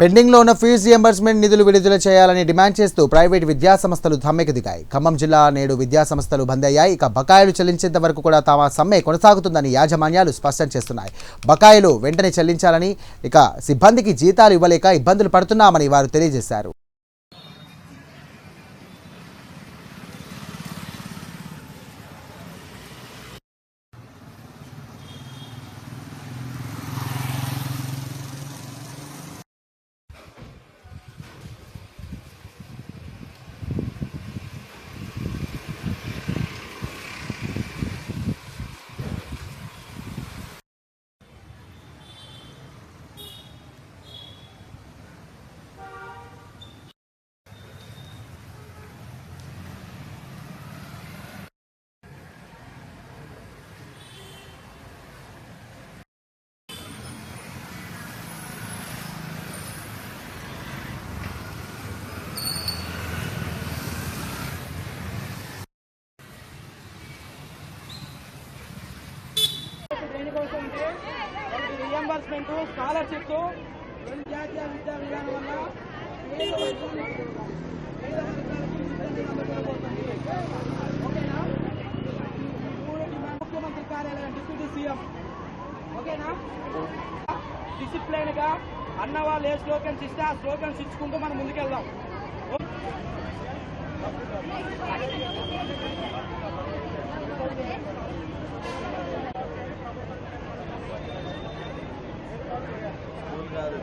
పెండింగ్లో ఉన్న fee reimbursement నిధులు విడుదల చేయాలని డిమాండ్ చేస్తూ ప్రైవేట్ విద్యా సంస్థలు సమ్మెకు దిగాయి ఖమ్మం జిల్లా నేడు విద్యా సంస్థలు బంద్ అయ్యాయి ఇక బకాయిలు చెల్లించేంత వరకు కూడా తమ సమ్మె కొనసాగుతుందని యాజమాన్యాలు స్పష్టం చేస్తున్నాయి. బకాయిలు వెంటనే చెల్లించాలని ఇక సిబ్బందికి జీతాలు ఇవ్వలేక ఇబ్బందులు పడుతున్నామని వారు తెలియజేశారు. దేనికోసం అంటే రియంబర్స్మెంట్ స్కాలర్షిప్ రెండు జాతీయ విద్యా విధానం వల్ల ఓకేనా మూడు ముఖ్యమంత్రి కార్యాలయం డిప్యూటీ సీఎం. ఓకేనా? డిసిప్లైన్గా అన్న వాళ్ళు ఏ స్లోగన్స్ ఇస్తే ఆ స్లోగన్స్ ఇచ్చుకుంటూ మనం ముందుకెళ్దాం.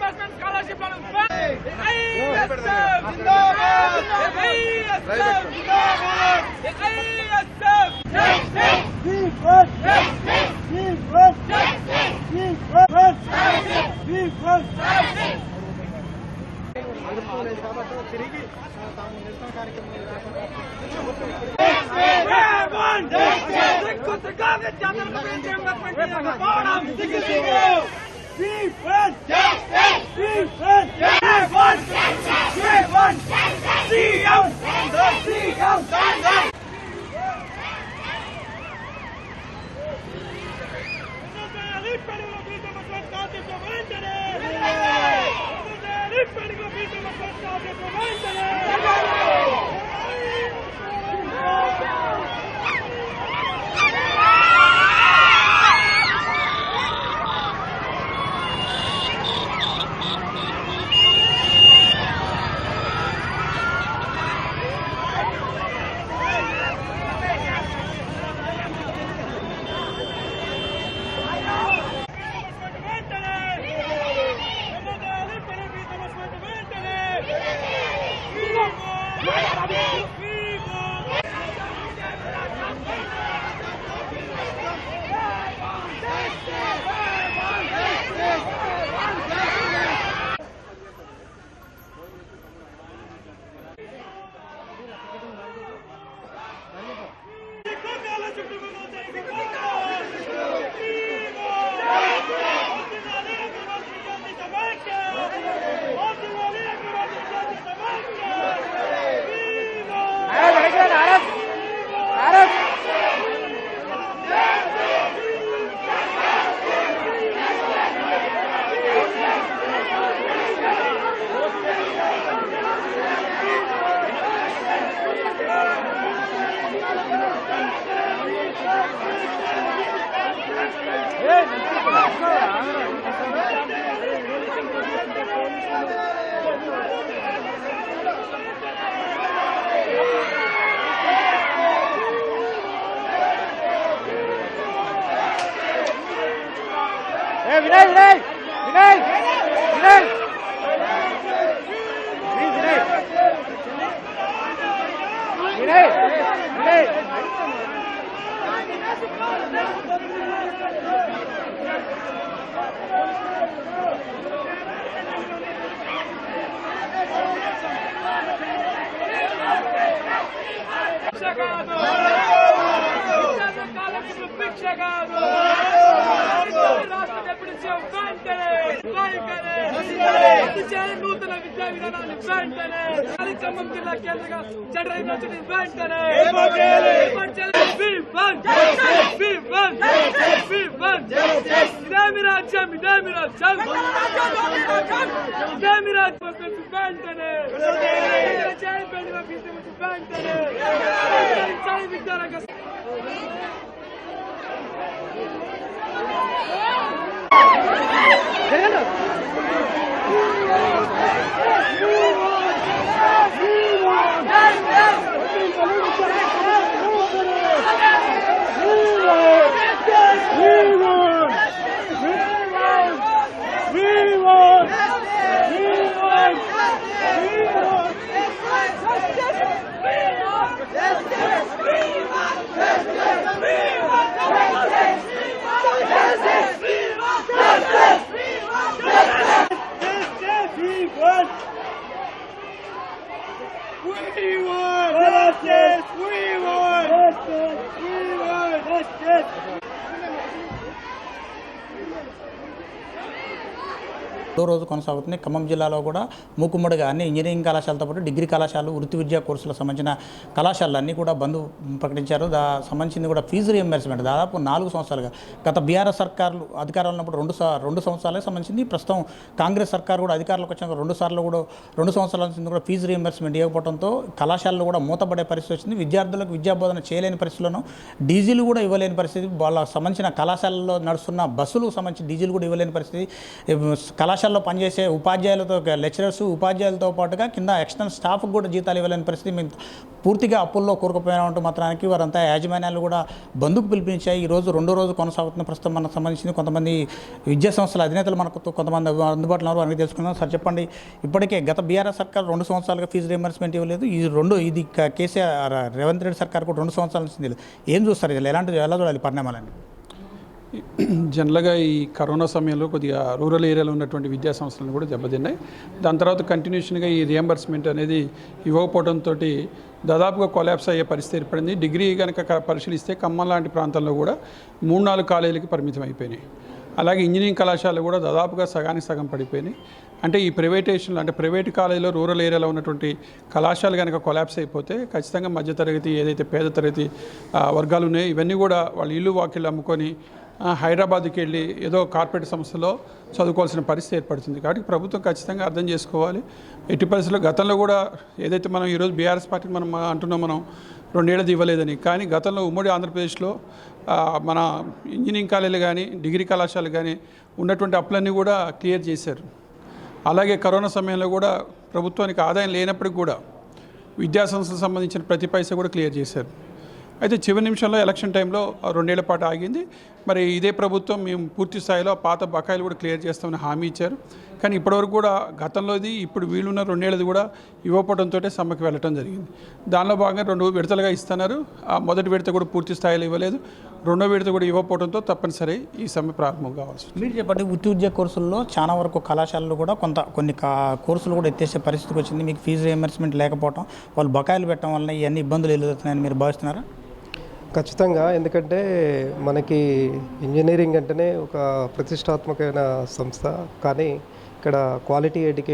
పర్సెంట్ స్కాలర్షిప్ తిరిగి తాము నిరసన కార్యక్రమం Chandrababu Defense! Defense! Defense! Defense! Defense! Defense! Güney, Güney! Güney! Güney! Güney! Güney! Güney! भिक्षकारो వెంటనే వైఖరి నూతన విద్యా విధానాన్ని వెంటనే కార్యక్రమం జిల్లా కేంద్రంగా జనరల్ యూనివర్సిటీ వెంటనే ఏర్పాటు రాజ్యం ఇదే రాజ్యం ఇదే రాజ్యం వెంటనే వెంటనే విద్యారంగ రెండో రోజు కొనసాగుతుంది. ఖమ్మం జిల్లాలో కూడా మూకుమ్మడిగా అన్ని ఇంజనీరింగ్ కళాశాలతో పాటు డిగ్రీ కళాశాలలు వృత్తి విద్యా కోర్సులకు సంబంధించిన కళాశాలలు అన్నీ కూడా బంద్ ప్రకటించారు. దా సంబంధించింది కూడా ఫీజు రియంబర్స్మెంట్ దాదాపు నాలుగు సంవత్సరాలుగా. గత బీఆర్ఎస్ సర్కారులు అధికారంలో ఉన్నప్పుడు రెండు సార్ రెండు సంవత్సరాలకు సంబంధించింది. ప్రస్తుతం కాంగ్రెస్ సర్కార్ కూడా అధికారులకు వచ్చిన రెండు సార్లు కూడా రెండు సంవత్సరాల నుంచి కూడా ఫీజు రియంబర్స్మెంట్ ఇవ్వకపోవడంతో కళాశాలలు కూడా మూతపడే పరిస్థితి వచ్చింది. విద్యార్థులకు విద్యాబోధన చేయలేని పరిస్థితులను డీజిల్ కూడా ఇవ్వలేని పరిస్థితి. వాళ్ళ సంబంధించిన కళాశాలలో నడుస్తున్న బస్సులకు సంబంధించి డీజిల్ కూడా ఇవ్వలేని పరిస్థితి. కళాశాల పాఠశాలలో పనిచేసే ఉపాధ్యాయులతో లెక్చరర్స్ ఉపాధ్యాయులతో పాటుగా కింద ఎక్స్టర్నల్ స్టాఫ్కి కూడా జీతాలు ఇవ్వలేని పరిస్థితి మేము పూర్తిగా అప్పుల్లో కూరుకుపోయినట్టు మాత్రానికి వారంతా యాజమాన్యాలు కూడా బంధుకు పిలిపించాయి. ఈ రోజు రెండో రోజు కొనసాగుతున్న ప్రస్తుతం మనకు సంబంధించిన కొంతమంది విద్యా సంస్థల అధినేతలు మనకు కొంతమంది అందుబాటులో ఉన్నారు. వారికి తెలుసుకుందాం. సార్ చెప్పండి. ఇప్పటికే గత బీఆర్ఎస్ సర్కార్ రెండు సంవత్సరాలుగా ఫీజు రియంబర్స్మెంట్ ఇవ్వలేదు. ఈ రెండు ఇది కేసీఆర్ రేవంత్ రెడ్డి సర్కార్ కూడా రెండు సంవత్సరాల నుంచి ఏం చూస్తారు? ఇలా ఎలాంటి ఎలా చూడాలి? పరిణామాలని జనరల్గా ఈ కరోనా సమయంలో కొద్దిగా రూరల్ ఏరియాలో ఉన్నటువంటి విద్యా సంస్థలను కూడా దెబ్బతిన్నాయి. దాని తర్వాత కంటిన్యూషన్గా ఈ రియంబర్స్మెంట్ అనేది ఇవ్వకపోవడంతో దాదాపుగా కొలాప్స్ అయ్యే పరిస్థితి ఏర్పడింది. డిగ్రీ కనుక పరిశీలిస్తే ఖమ్మం లాంటి ప్రాంతంలో కూడా మూడు నాలుగు కాలేజీలకి పరిమితం అయిపోయినాయి. అలాగే ఇంజనీరింగ్ కళాశాలలు కూడా దాదాపుగా సగానికి సగం పడిపోయినాయి. అంటే ఈ ప్రైవేటేషన్లు అంటే ప్రైవేట్ కాలేజీలో రూరల్ ఏరియాలో ఉన్నటువంటి కళాశాలలు కనుక కొలాప్స్ అయిపోతే ఖచ్చితంగా మధ్యతరగతి ఏదైతే పేద తరగతి వర్గాలు ఉన్నాయో ఇవన్నీ కూడా వాళ్ళు ఇల్లు వాకిళ్ళు అమ్ముకొని హైదరాబాద్కి వెళ్ళి ఏదో కార్పొరేట్ సంస్థలో చదువుకోవాల్సిన పరిస్థితి ఏర్పడుతుంది. కాబట్టి ప్రభుత్వం ఖచ్చితంగా అర్థం చేసుకోవాలి. ఎట్టి పరిస్థితుల్లో గతంలో కూడా ఏదైతే మనం ఈరోజు బీఆర్ఎస్ పార్టీని మనం అంటున్నాం మనం రెండేళ్ళది ఇవ్వలేదని. కానీ గతంలో ఉమ్మడి ఆంధ్రప్రదేశ్లో మన ఇంజనీరింగ్ కాలేజీలు కానీ డిగ్రీ కళాశాలలు కానీ ఉన్నటువంటి అప్పులన్నీ కూడా క్లియర్ చేశారు. అలాగే కరోనా సమయంలో కూడా ప్రభుత్వానికి ఆదాయం లేనప్పటికి కూడా విద్యాసంస్థలకు సంబంధించిన ప్రతి పైసా కూడా క్లియర్ చేశారు. అయితే చివరి నిమిషంలో ఎలక్షన్ టైంలో రెండేళ్ళ పాటు ఆగింది. మరి ఇదే ప్రభుత్వం మేము పూర్తి స్థాయిలో పాత బకాయిలు కూడా క్లియర్ చేస్తామని హామీ ఇచ్చారు. కానీ ఇప్పటివరకు కూడా గతంలోది ఇప్పుడు వీలున్న రెండేళ్ళది కూడా ఇవ్వకపోవడంతో సమ్మెకి వెళ్ళటం జరిగింది. దానిలో భాగంగా రెండు విడతలుగా ఇస్తున్నారు. ఆ మొదటి విడత కూడా పూర్తి స్థాయిలో ఇవ్వలేదు. రెండో విడత కూడా ఇవ్వకపోవడంతో తప్పనిసరి ఈ సమ్మె ప్రారంభం కావాల్సి మీరు చెప్పండి వృత్తి ఉద్యోగ కోర్సుల్లో చాలా వరకు కళాశాలలు కూడా కొంత కొన్ని కోర్సులు కూడా ఎత్తేసే పరిస్థితికి వచ్చింది. మీకు ఫీజు రియంబర్స్మెంట్ లేకపోవడం వాళ్ళు బకాయిలు పెట్టడం వల్ల ఇవన్నీ ఇబ్బందులు ఎదుగుతున్నాయని మీరు భావిస్తున్నారా? ఖచ్చితంగా ఎందుకంటే మనకి ఇంజనీరింగ్ అంటేనే ఒక ప్రతిష్టాత్మకమైన సంస్థ. కానీ ఇక్కడ క్వాలిటీ ఎడ్యుకేషన్